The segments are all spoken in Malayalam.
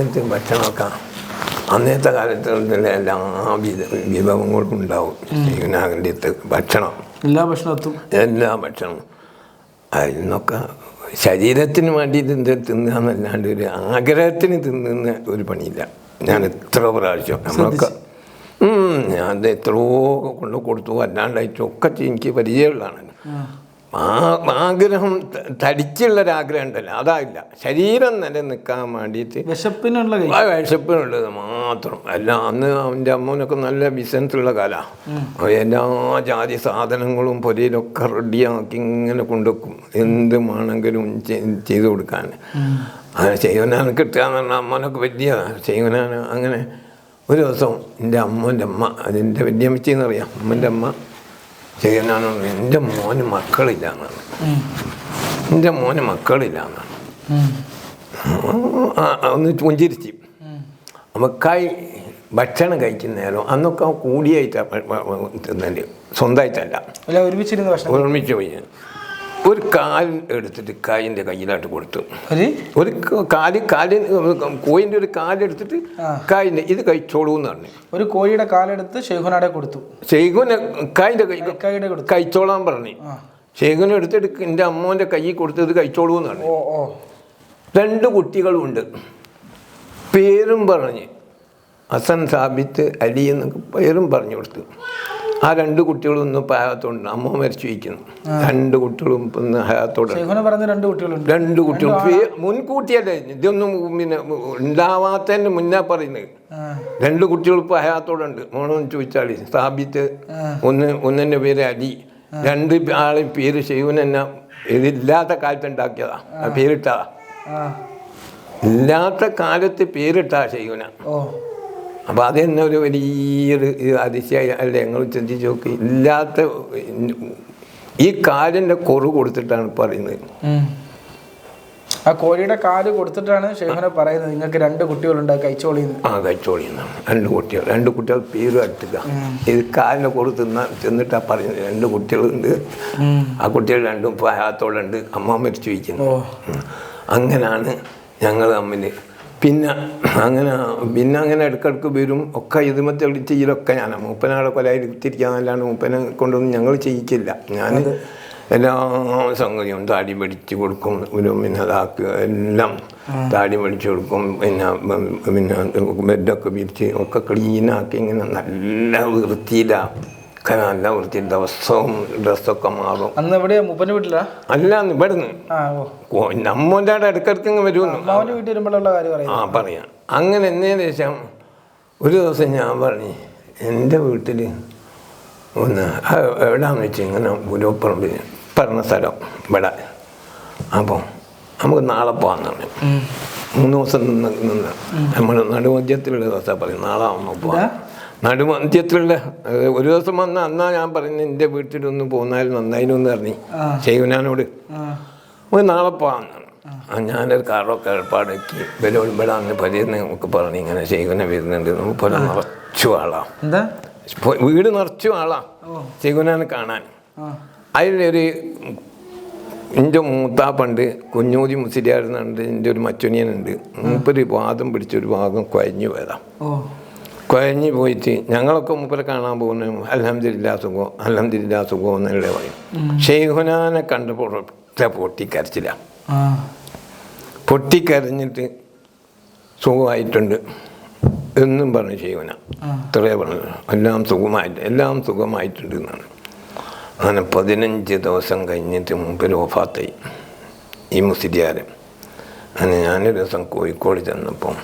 എന്നിട്ട് ഭക്ഷണമൊക്കെ അന്നത്തെ കാലത്തുള്ള എല്ലാ വിധ വിഭവങ്ങളും ഉണ്ടാവും ശൈവനാകന്റെ ഭക്ഷണം. എല്ലാ ഭക്ഷണത്തും? എല്ലാ ഭക്ഷണവും. അതിൽ നിന്നൊക്കെ ശരീരത്തിന് വേണ്ടിയിട്ട് എന്ത് തിന്നുകയെന്നല്ലാണ്ട് ഒരു ആഗ്രഹത്തിന് തിന്നുന്ന ഒരു പണിയില്ല. ഞാൻ എത്ര പ്രാവശ്യം നമ്മളൊക്കെ ഞാൻ എത്രയോ കൊണ്ട് കൊടുത്തു. അല്ലാണ്ടായിട്ടും ഒക്കെ എനിക്ക് പരിചയമുള്ളതാണ്. ആ ആഗ്രഹം തടിച്ചുള്ളൊരാഗ്രഹം ഉണ്ടല്ലോ അതായില്ല. ശരീരം നിലനിൽക്കാൻ വേണ്ടിയിട്ട് വിശപ്പിനുള്ള വിശപ്പിനുള്ളത് മാത്രം. അല്ല അന്ന് അവന്റെ അമ്മനൊക്കെ നല്ല ബിസിനസ്സുള്ള കാലമാണ് എല്ലാ ജാതി സാധനങ്ങളും പൊരയിലൊക്കെ റെഡിയാക്കി ഇങ്ങനെ കൊണ്ടുവെക്കും. എന്ത് വേണമെങ്കിലും ചെയ്തു കൊടുക്കാൻ. അങ്ങനെ ചെയ്യുവനാണ് കിട്ടുക എന്ന് പറഞ്ഞാൽ അമ്മനൊക്കെ വലിയ ചെയ്യുവനാണ് അങ്ങനെ ഒരു ദിവസം എന്റെ അമ്മന്റെ അമ്മ അതിന്റെ വലിയമ്മച്ചി എന്നറിയാം അമ്മന്റെ അമ്മ ചെയ്യുവനാണ് എന്റെ മോന് മക്കളില്ല എന്നാണ് എന്റെ മോന് മക്കളില്ല എന്നാണ് ഒന്ന് പുഞ്ചിരിച്ച്. നമുക്കായി ഭക്ഷണം കഴിക്കുന്ന നേരം അന്നൊക്കെ കൂടിയായിട്ടാണ് സ്വന്തമായിട്ടല്ല ഒരുമിച്ചിരുന്ന് ഒരുമിച്ച് പോയി. ഒരു കാൽ എടുത്തിട്ട് കായിന്റെ കയ്യിലായിട്ട് കൊടുത്തു. ഒരു? കാൽ കാൽ കോയിന്റെ ഒരു കാലെടുത്തിട്ട് കായിന്റെ ഇത് കഴിച്ചോളൂ എന്ന് പറഞ്ഞു. ഒരു കോഴിയുടെ കാലെടുത്ത് ഷെയ്ഖുനാടെ കൊടുത്തു. ഷെയ്ഖുന കായിന്റെ കൈ കഴിച്ചോളാൻ പറഞ്ഞു. ഷെയ്ഖുനെ എടുത്തിട്ട് എന്റെ അമ്മോന്റെ കൈ ഇത് കഴിച്ചോളൂ എന്ന് പറഞ്ഞു. ഓ ഓ. രണ്ട് കുട്ടികളുണ്ട്. പേരും പറഞ്ഞ് അസൻ സാബിത്ത് അലി എന്നൊക്കെ പേരും പറഞ്ഞു കൊടുത്തു. ആ രണ്ട് കുട്ടികളും ഇന്ന് ഇപ്പം ഹയാത്തോണ്ട് അമ്മ മരിച്ചു വയ്ക്കുന്നു രണ്ട് കുട്ടികളും ഇപ്പം ഇന്ന് ഹയാത്തോടെ രണ്ട് കുട്ടികളും. മുൻകൂട്ടിയല്ലേ? ഇതൊന്നും പിന്നെ ഉണ്ടാവാത്തതിന് മുന്നേ പറയുന്നത്. രണ്ട് കുട്ടികൾ ഇപ്പോൾ ഹയാത്തോടുണ്ട് മോണെന്ന് ചോദിച്ചാൽ സ്ഥാപിത്ത് ഒന്ന് ഒന്നിന്റെ പേര് അലി. രണ്ട് ആളെ പേര് ഷെയ്വൻ എന്നെ ഇതില്ലാത്ത കാലത്ത് ഉണ്ടാക്കിയതാ ആ. പേരിട്ടതാ. ഇല്ലാത്ത കാലത്ത് പേരിട്ടാ ശൈവന അപ്പോൾ അത് തന്നെ ഒരു വലിയൊരു അതിശയായി. അല്ലേ? ഞങ്ങൾ ചിന്തിച്ച് നോക്കി ഇല്ലാത്ത ഈ കാലിന്റെ കുറവ് കൊടുത്തിട്ടാണ് പറയുന്നത്. ആ കോഴിയുടെ കാൽ കൊടുത്തിട്ടാണ് ഷെയ്ഖുന പറയുന്നത്. നിങ്ങൾക്ക് രണ്ട് കുട്ടികളുണ്ട് കൈച്ചോളി ആ കൈച്ചോളി രണ്ട് കുട്ടികൾ. രണ്ട് കുട്ടികൾ പേര് അടുത്തുക ഇത് കാലിനെ കൊടുത്ത് തിന്ന തിന്നിട്ടാ പറയുന്നത്. രണ്ട് കുട്ടികളുണ്ട്. ആ കുട്ടികൾ രണ്ടും ഇപ്പോൾ ഹയാത്തോടുണ്ട് അമ്മ മരിച്ചു വയ്ക്കുന്നു അങ്ങനെയാണ് അങ്ങനാണ് ഞങ്ങൾ തമ്മിൽ പിന്നെ അങ്ങനെ പിന്നെ അങ്ങനെ ഇടയ്ക്കിടയ്ക്ക് വരും. ഒക്കെ ഇതുമത്തെ ചെയ്യലൊക്കെ ഞാൻ. മൂപ്പനാളെ കൊലയിരുത്തിരിക്കാന്നല്ലാണ്ട് മൂപ്പനെ കൊണ്ടൊന്നും ഞങ്ങൾ ചെയ്യിക്കില്ല. ഞാൻ എല്ലാ സംഗതിയും താടി പിടിച്ച് കൊടുക്കും. ഒരു പിന്നെ അതാക്കുക എല്ലാം താടി പിടിച്ച് കൊടുക്കും. പിന്നെ പിന്നെ ബെഡൊക്കെ വിരിച്ച് ഒക്കെ ക്ലീനാക്കി ഇങ്ങനെ നല്ല വൃത്തിയിലാണ് ഒക്കെ നല്ല വൃത്തി ദിവസവും ഡ്രസ്സൊക്കെ മാറും. അന്ന് എവിടെയാ മുപ്പന്റെ വീട്ടിലാ? അല്ല ഇവിടുന്ന്. നമ്മുടെ ഇങ്ങ് വരുമെന്ന് വീട്ടിൽ വരുമ്പോഴുള്ള കാര്യം പറയാം ആ പറയാം. അങ്ങനെ എന്നതിന് ശേഷം ഒരു ദിവസം ഞാൻ പറഞ്ഞു എന്റെ വീട്ടിൽ ഒന്ന് എവിടാന്ന് വെച്ച് ഇങ്ങനെ ഗുരുപ്പറമ്പിൽ പറഞ്ഞ സ്ഥലം ഇവിടെ. അപ്പോൾ നമുക്ക് നാളെ പോകാമെന്ന് പറഞ്ഞു. മൂന്ന് ദിവസം നിന്ന് നിന്ന് നമ്മൾ നടുമധ്യത്തിലുള്ള ദിവസം പറയും നാളെ ആവുമ്പോൾ പോകാം നടുമധ്യത്തിലുള്ള ഏഹ്, ഒരു ദിവസം വന്ന അന്നാ ഞാൻ പറഞ്ഞു എന്റെ വീട്ടിലൊന്ന് പോന്നാൽ നന്നായിരുന്നു പറഞ്ഞു ചെയ്യുനാനോട്. ആ. ഒരു നാളെ പോകാമെന്നാണ് ആ. ഞാനൊരു കാറൊക്കെ ഏർപ്പാടാക്കി ഇവരോട് ഇവിടെ അന്ന് പരിയുന്ന നമുക്ക് പറഞ്ഞു ഇങ്ങനെ ചെയ്യുന്ന വരുന്നുണ്ട്. നമുക്ക് പോലെ നിറച്ചു ആളാം. വീട് നിറച്ചു ആളാ ചെയ്യുനാനെ കാണാൻ. അതിലൊരു എന്റെ മൂത്താപ്പണ്ട് കുഞ്ഞൂതി മുസ്ലിയാരുന്നുണ്ട് എന്റെ ഒരു മച്ചുനിയനുണ്ട്. മൂപ്പര് വാദം പിടിച്ചൊരു ഭാഗം കുഴഞ്ഞു പോയതാണ് കുഴഞ്ഞു പോയിട്ട് ഞങ്ങളൊക്കെ മൂപ്പരെ കാണാൻ പോകുന്ന. അലഹമില്ല സുഖം അലഹമില്ല സുഖം എന്നല്ലേ പറയും. ഷെയ്ഖുനാനെ കണ്ടപ്പോൾ ഒറ്റ പൊട്ടിക്കരച്ചില്ല. പൊട്ടിക്കരഞ്ഞിട്ട് സുഖമായിട്ടുണ്ട്. എന്നും പറഞ്ഞു ഷെയ്ഖുന. ഇത്രയേ പറഞ്ഞു. എല്ലാം സുഖമായിട്ട് എല്ലാം സുഖമായിട്ടുണ്ട് എന്നാണ്. അങ്ങനെ പതിനഞ്ച് ദിവസം കഴിഞ്ഞിട്ട് മുമ്പിൽ ഓഫാത്തായി ഈ മുസ്ലിയാരൻ അങ്ങനെ ഞാനൊരു ദിവസം കോഴിക്കോട് ചെന്നപ്പം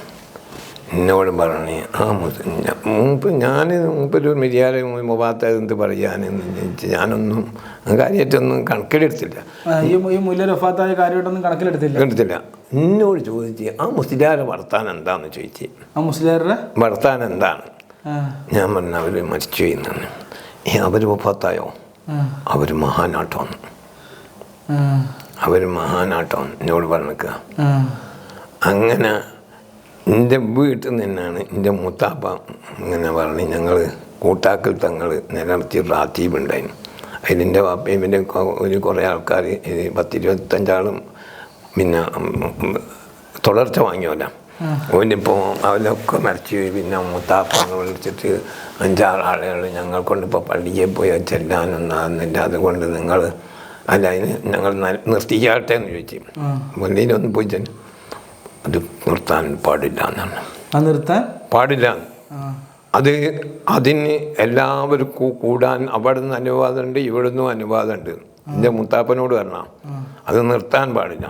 എന്നോട് പറഞ്ഞു ആ മുസ് മുമ്പ് ഞാൻ ഒരു മിരിയാരെ മുഖാത്ത എന്ത് പറയാനെന്ന് ഞാനൊന്നും കാര്യമായിട്ടൊന്നും കണക്കിലെടുത്തില്ല. ഈ ഈ മുല്ല റഫാത്തായ കാര്യമായിട്ടൊന്നും കണക്കിലെടുത്തില്ല. എടുത്തില്ല എന്നോട് ചോദിച്ച് ആ മുസ്ലിയാരെ വർത്താൻ എന്താന്ന് ചോദിച്ച്. ആ മുസ്ലിയാരുടെ? വർത്താൻ എന്താണ്? ഞാൻ പറഞ്ഞു അവർ മരിച്ചു എന്നാണ്. അവർ മുപ്പത്തായോ അവർ അവർ മഹാനാട്ടമാണ് ആ. അവർ മഹാനാട്ടമാണ് എന്നോട് പറഞ്ഞു അങ്ങനെ എന്റെ വീട്ടിൽ നിന്നാണ് എന്റെ മൂത്താപ്പ ഇങ്ങനെ പറഞ്ഞ് ഞങ്ങൾ കൂട്ടാക്കൽ തങ്ങൾ നിലനിർത്തി പ്രാർത്ഥിപ്പുണ്ടായിരുന്നു ഉണ്ടായിരുന്നു അതിന്റെ വാപ്പയും പിന്നെ ഒരു കുറേ ആൾക്കാർ പത്തിരുപത്തഞ്ചാളും പിന്നെ തുടർച്ച വാങ്ങിയോല ഓനിപ്പോൾ അവരൊക്കെ മരിച്ചു പിന്നെ മൂത്താപ്പങ്ങൾ വിളിച്ചിട്ട് അഞ്ചാറ് ആളുകൾ ഞങ്ങൾ കൊണ്ടിപ്പോൾ പള്ളിയിൽ പോയി ചെല്ലാനൊന്നാകുന്നില്ല അതുകൊണ്ട് നിങ്ങൾ അല്ല അതിന് ഞങ്ങൾ നിർത്തിക്കാട്ടെ എന്ന് ചോദിച്ചു. പള്ളിയിലൊന്നും പോയി ചെന്ന് അത് നിർത്താൻ പാടില്ല എന്നാണ്. നിർത്താൻ? പാടില്ല. അത് അതിന് എല്ലാവർക്കും കൂടാൻ അവിടെ നിന്ന് അനുവാദമുണ്ട് ഇവിടെ നിന്നും അനുവാദമുണ്ട്. എന്റെ മുത്താപ്പനോട് പറഞ്ഞാൽ അത് നിർത്താൻ പാടില്ല.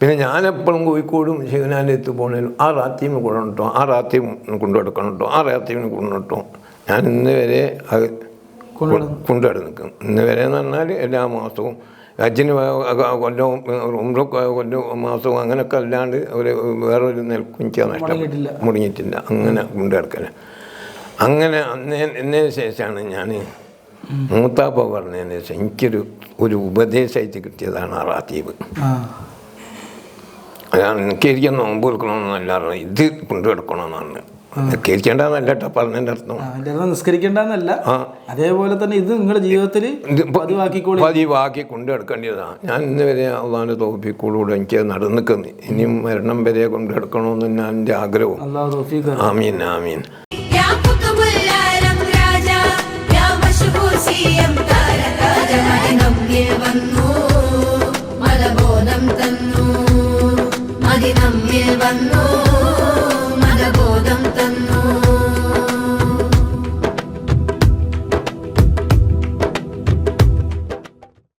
പിന്നെ ഞാനെപ്പോഴും കോഴിക്കോടും ശിവനാലയത്ത് പോകണേലും ആ റാത്തീമിന് കൊണ്ടുട്ടോ ആ റാത്തീം കൊണ്ടു കൊടുക്കണം കേട്ടോ ആ റാത്തീമിന് കൊണ്ടുട്ടോ ഞാൻ ഇന്ന് വരെ അത് കൊണ്ടുനടന്ന് നിൽക്കും. ഇന്ന് വരെ എന്ന് പറഞ്ഞാൽ എല്ലാ മാസവും ഹജ്ജിന് കൊല്ലവും ഉമ്രക്ക് കൊല്ലവും മാസവും അങ്ങനെയൊക്കെ അല്ലാണ്ട് ഒരു വേറൊരു നെൽക്കുഞ്ച മുടങ്ങിയിട്ടില്ല. നഷ്ടപ്പെട്ടു മുടങ്ങിയിട്ടില്ല. അങ്ങനെ കൊണ്ട് കിടക്കല അങ്ങനെ അന്നേ എന്നതിന് ശേഷമാണ് ഞാൻ മൂത്താപ്പ പറഞ്ഞതിന് ശേഷം എനിക്കൊരു ഒരു ഉപദേശമായിട്ട് കിട്ടിയതാണ് ആ റാത്തീബ് അതാണ് എനിക്ക് എനിക്കിരിക്കാൻ നോമ്പ് കൊടുക്കണമെന്നല്ല ഇത് കൊണ്ടു നിൽക്കേണ്ടതെന്നല്ല കേട്ടോ പറഞ്ഞതിന്റെ അർത്ഥം. നിസ്കരിക്കേണ്ടെന്നല്ല അതേപോലെ തന്നെ ഇത് നിങ്ങളുടെ ജീവിതത്തിൽ ഇത് പ- പതിവാക്കിക്കോളി. പതിവാക്കി കൊണ്ടു കിടക്കേണ്ടതാണ് ഞാൻ ഇന്ന് വരെ അള്ളാന്റെ തോപ്പിക്കൂടെ എനിക്ക് നടന്നിക്കുന്നു ഇനിയും മരണം വരെ കൊണ്ടു കിടക്കണമെന്ന് ഞാൻ എന്റെ ആഗ്രഹവും. ആമീൻ ആമീൻ.